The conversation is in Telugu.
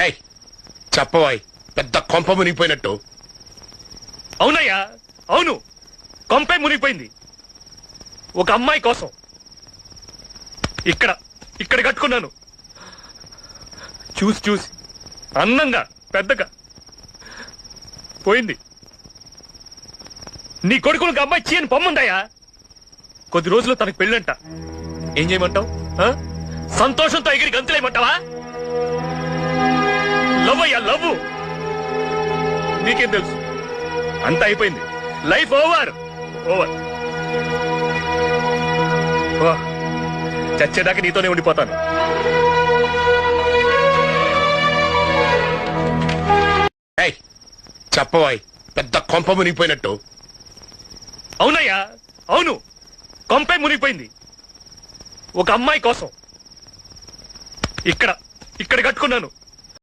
ఏయ్ చెప్పవాయ్ పెద్ద కొంప మునిగిపోయినట్టు. అవునయ్యా అవును. కొంపే మునిగిపోయింది. ఒక అమ్మాయి కోసం. ఇక్కడ ఇక్కడ కట్టుకున్నాను. చూసి చూసి. అందంగా పెద్దగా. పోయింది. నీ కొడుకులకు అమ్మాయి చీయని పొమ్ముందయ్యా కొద్ది రోజులు తనకు పెళ్ళంట. ఏం చేయమంటావు? ఆ? సంతోషంతో ఎగిరి గంతులేయమంటావా? నీకేం తెలుసు? అంతా అయిపోయింది. లైఫ్ ఓవర్ ఓవర్ చచ్చేదాకా నీతోనే ఉండిపోతాను. ఏయ్ చెప్పవాయ్ పెద్ద కొంప మునిగిపోయినట్టు. అవునయ్యా అవును. కొంపే మునిగిపోయింది. ఒక అమ్మాయి కోసం. ఇక్కడ ఇక్కడ కట్టుకున్నాను.